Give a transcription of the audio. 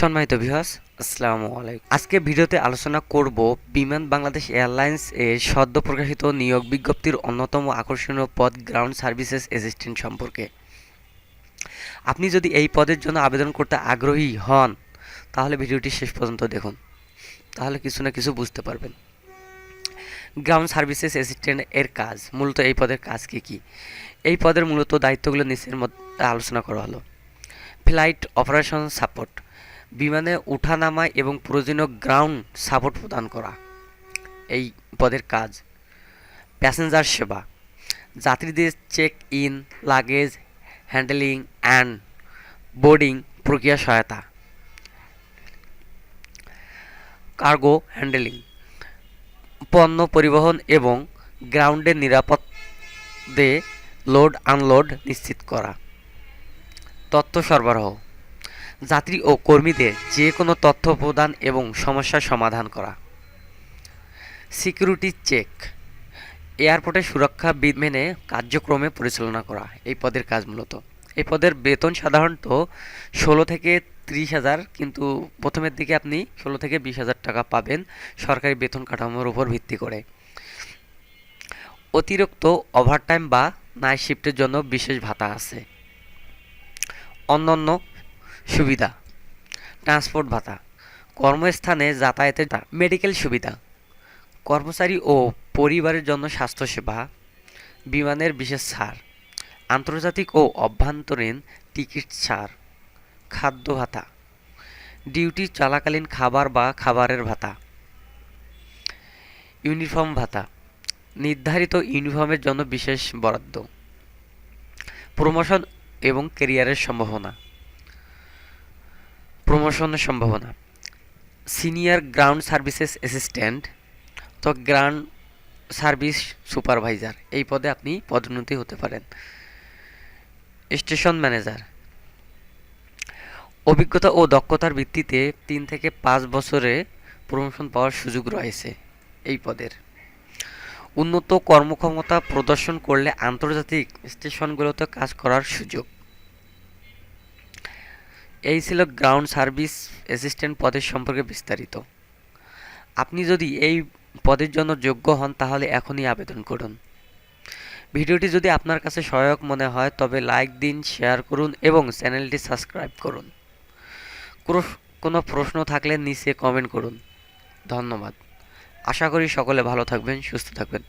সম্মানিত ভিউয়ার্স আসসালামু আলাইকুম। আজকে ভিডিওতে আলোচনা করব বিমান বাংলাদেশ এয়ারলাইন্স এর সদ্য প্রকাশিত নিয়োগ বিজ্ঞপ্তির অন্যতম আকর্ষণীয় পদ গ্রাউন্ড সার্ভিসেস অ্যাসিস্ট্যান্ট সম্পর্কে। আপনি যদি এই পদের জন্য আবেদন করতে আগ্রহী হন, তাহলে ভিডিওটি শেষ পর্যন্ত দেখুন। তাহলে কিছু না কিছু বুঝতে পারবেন। গ্রাউন্ড সার্ভিসেস অ্যাসিস্ট্যান্ট এর কাজ, মূলত এই পদের কাজ কী কী? এই পদের মূলত দায়িত্বগুলো নিচের মধ্যে আলোচনা করা হলো। ফ্লাইট অপারেশন সাপোর্ট বিমানে ওঠানামা এবং প্রয়োজনীয় গ্রাউন্ড সাপোর্ট প্রদান করা। এই পদের কাজ। প্যাসেঞ্জার সেবা। যাত্রীদের check in luggage handling and boarding প্রক্রিয়া সহায়তা। কার্গো হ্যান্ডেলিং পণ্য পরিবহন এবং গ্রাউন্ডের নিরাপদে লোড আনলোড নিশ্চিত করা। তথ্য সরবরাহ। যাত্রী ও কর্মীদের যে কোনো তথ্য প্রদান এবং সমস্যার সমাধান করা। Security check. এয়ারপোর্টের সুরক্ষা বিধি মেনে কার্যক্রমে পরিচালনা করা। এই পদের কাজ মূলত। এই পদের বেতন সাধারণত ষোলো থেকে ত্রিশ হাজার, কিন্তু প্রথমের দিকে আপনি ষোলো থেকে বিশ হাজার টাকা পাবেন সরকারি বেতন কাঠামোর উপর ভিত্তি করে। অতিরিক্ত ওভারটাইম বা নাইট শিফটের জন্য বিশেষ ভাতা আছে। অন্যান্য সুবিধা। ট্রান্সপোর্ট ভাতা। কর্মস্থানে যাতায়াতের মেডিকেল সুবিধা। কর্মচারী ও পরিবারের জন্য স্বাস্থ্যসেবা। বিমানের বিশেষ ছাড়। আন্তর্জাতিক ও অভ্যন্তরীণ টিকিট ছাড়। খাদ্য ভাতা। ডিউটি চলাকালীন খাবার বা খাবারের ভাতা। ইউনিফর্ম ভাতা। নির্ধারিত ইউনিফর্মের জন্য বিশেষ বরাদ্দ। প্রমোশন এবং কেরিয়ারের সম্ভাবনা। প্রমোশনের সম্ভাবনা। সিনিয়র গ্রাউন্ড সার্ভিসেস অ্যাসিস্ট্যান্ট তো গ্রাউন্ড সার্ভিস সুপারভাইজার এই পদে আপনি পদোন্নতি হতে পারেন। স্টেশন ম্যানেজার অভিজ্ঞতা ও দক্ষতার ভিত্তিতে তিন থেকে পাঁচ বছরে প্রমোশন পাওয়ার সুযোগ রয়েছে এই পদের। উন্নত কর্মক্ষমতা প্রদর্শন করলে আন্তর্জাতিক স্টেশনগুলোতে কাজ করার সুযোগ। এই ছিল গ্রাউন্ড সার্ভিস অ্যাসিস্ট্যান্ট পদের সম্পর্কে বিস্তারিত। আপনি যদি এই পদের জন্য যোগ্য হন, তাহলে এখনই আবেদন করুন। ভিডিওটি যদি আপনার কাছে সহায়ক মনে হয়, তবে লাইক দিন শেয়ার করুন এবং চ্যানেলটি সাবস্ক্রাইব করুন। কোনো- প্রশ্ন থাকলে নিচে কমেন্ট করুন। ধন্যবাদ। আশা করি সকলে ভালো থাকবেন, সুস্থ থাকবেন।